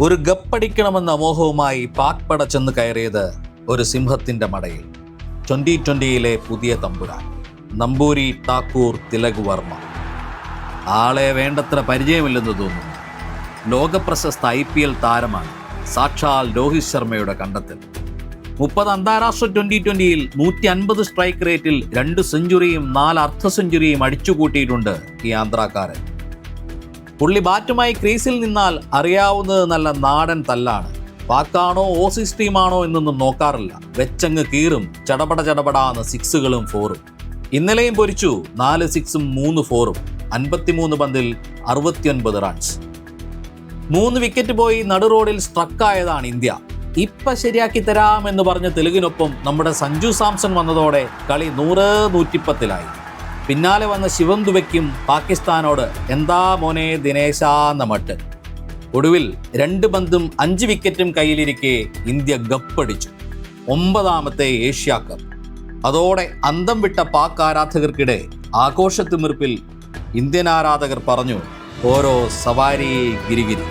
ഒരു ഗപ്പടിക്കണമെന്ന അമോഹവുമായി പാക് പട ചെന്ന് കയറിയത് ഒരു സിംഹത്തിന്റെ മടയിൽ. ട്വന്റി ട്വന്റിയിലെ പുതിയ തമ്പുരാൻ. നമ്പൂരി ടാക്കൂർ തിലക് വർമ്മ. ആളെ വേണ്ടത്ര പരിചയമില്ലെന്ന് തോന്നുന്നു. ലോകപ്രശസ്ത ഐ പി എൽ താരമാണ് സാക്ഷാൽ രോഹിത് ശർമ്മയുടെ കണ്ടെത്തൽ. മുപ്പത് അന്താരാഷ്ട്ര ട്വന്റി ട്വന്റിയിൽ നൂറ്റി അൻപത് സ്ട്രൈക്ക് റേറ്റിൽ രണ്ട് സെഞ്ചുറിയും നാല് അർദ്ധ സെഞ്ചുറിയും അടിച്ചുകൂട്ടിയിട്ടുണ്ട് ഈ ആന്ധ്രാക്കാരൻ. പുള്ളി ബാറ്റുമായി ക്രീസിൽ നിന്നാൽ അറിയാവുന്നത് നല്ല നാടൻ തല്ലാണ്. പാക്കാണോ ഓസിസ് ടീമാണോ എന്നൊന്നും നോക്കാറില്ല. വെച്ചങ്ങ് കീറും ചടപട ചടപടാന്ന് സിക്സുകളും ഫോറും. ഇന്നലെയും പൊരിച്ചു നാല് സിക്സും മൂന്ന് ഫോറും. അൻപത്തിമൂന്ന് പന്തിൽ അറുപത്തിയൊൻപത് റൺസ്. മൂന്ന് വിക്കറ്റ് പോയി നടു റോഡിൽ സ്ട്രക്കായതാണ് ഇന്ത്യ. ഇപ്പൊ ശരിയാക്കി തരാമെന്ന് പറഞ്ഞ തെലുങ്കിനൊപ്പം നമ്മുടെ സഞ്ജു സാംസൺ വന്നതോടെ കളി നൂറ് നൂറ്റിപ്പത്തിലായി. പിന്നാലെ വന്ന ശിവം ദുബയ്ക്കും പാകിസ്ഥാനോട് എന്താ മോനെ ദിനേശാന്ന മട്ട് ഒടുവിൽ രണ്ട് പന്തും അഞ്ച് വിക്കറ്റും കയ്യിലിരിക്കെ ഇന്ത്യ ഗപ്പടിച്ചു. ഒമ്പതാമത്തെ ഏഷ്യ കപ്പ് അതോടെ അന്തം വിട്ട പാക് ആരാധകർക്കിടെ ആഘോഷത്തിമിർപ്പിൽ ഇന്ത്യൻ ആരാധകർ പറഞ്ഞു ഓരോ സവാരി ഗിരിഗിരി.